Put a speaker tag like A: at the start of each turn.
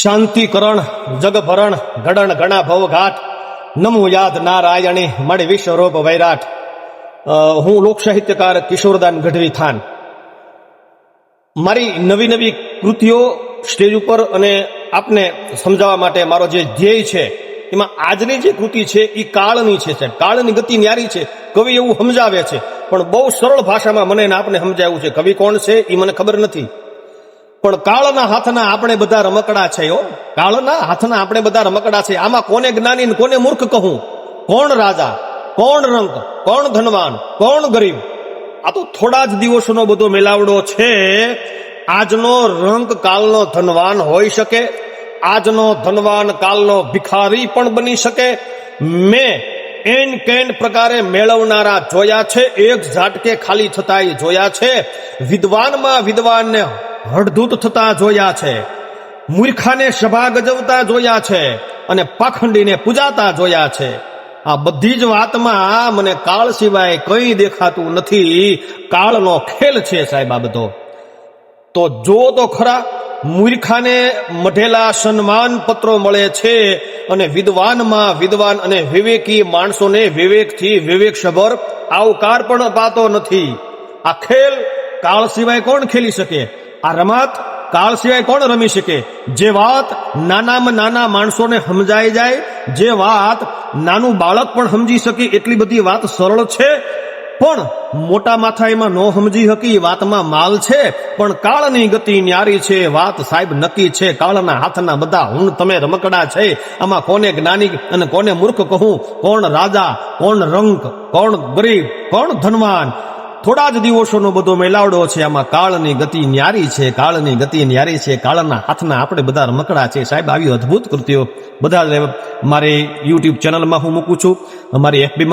A: શાંતિકરણ, જગભરણ, ગડણ, ગણા ભવઘાટ, નમો યાદ નારાયણી મળે વિશ્વરૂપ વૈરાટ. હું લોકસાહિત્યકાર કિશોરદાન ગઢવી થાન મારી નવી નવી કૃતિઓ સ્ટેજ ઉપર અને આપને સમજાવવા માટે મારો જે ધ્યેય છે, એમાં આજની જે કૃતિ છે એ કાળની છે કાળની ગતિ ન્યારી છે, કવિ એવું સમજાવે છે, પણ બહુ સરળ ભાષામાં મને આપને સમજાવ્યું છે. કવિ કોણ છે એ મને ખબર નથી. પણ કાળના હાથના આપણે બધા રમકડા છે ઓ કાળના હાથના આપણે બધા રમકડા છે. આમાં કોને જ્ઞાની કોને મૂર્ખ કહું? કોણ રાજા? કોણ રંક કોણ ધનવાન? કોણ ગરીબ? આ તો થોડા જ દિવસોનો બધો મેલાવડો છે. આજનો રંક કાલનો ધનવાન હોઈ શકે. આજનો ધનવાન કાલનો ભિખારી પણ બની શકે. મેં એન કેન પ્રકારે મેળવનારા જોયા છે. એક ઝાટકે ખાલી થતા જોયા છે. વિદ્વાનમાં વિદ્વાનને હળધૂત થતા જોયા છે. મૂર્ખાને સભા ગજવતા જોયા છે અને પાખંડીને પૂજાતા જોયા છે. આ બધી જ વાતમાં મને કાળ સિવાય કંઈ દેખાતું નથી. કાળનો ખેલ છે સાહેબ આ બધો. તો જો તો ખરા, મૂર્ખાને મઢેલા સન્માન પત્રો મળે છે અને વિદ્વાનમાં વિદ્વાન અને વિવેકી માણસોને વિવેકથી વિવેકસભર આવકાર પણ અપાતો નથી. આ ખેલ કાળ સિવાય કોણ ખેલી શકે? આ રમત કાળ સિવાય કોણ રમી શકે? જે વાત નાનામાં નાના માણસોને સમજાઈ જાય, જે વાત નાનું બાળક પણ સમજી શકે એટલી બધી વાત સરળ છે. પણ મોટા માથા એમાં ન સમજી શકી વાતમાં માલ છે. પણ કાળની ગતિ ન્યારી છે વાત સાહેબ નક્કી છે. કાળના હાથના બધા હું તમે રમકડા છે. આમાં કોને જ્ઞાની અને કોને મૂર્ખ કહું? કોણ રાજા, કોણ રંક કોણ ગરીબ, કોણ ધનવાન? થોડા જ દિવસોનો બધો મેલાવડો છે. આમાં કાળની ગતિ ન્યારી છે. કાળની ગતિ ન્યારી છે. કાળના હાથના આપણે બધા રમકડા છે. સાહેબ, આવી અદ્ભુત કૃતિઓ બધા મારી યુટ્યુબ ચેનલમાં હું મૂકું છું. મારી એફબીમાં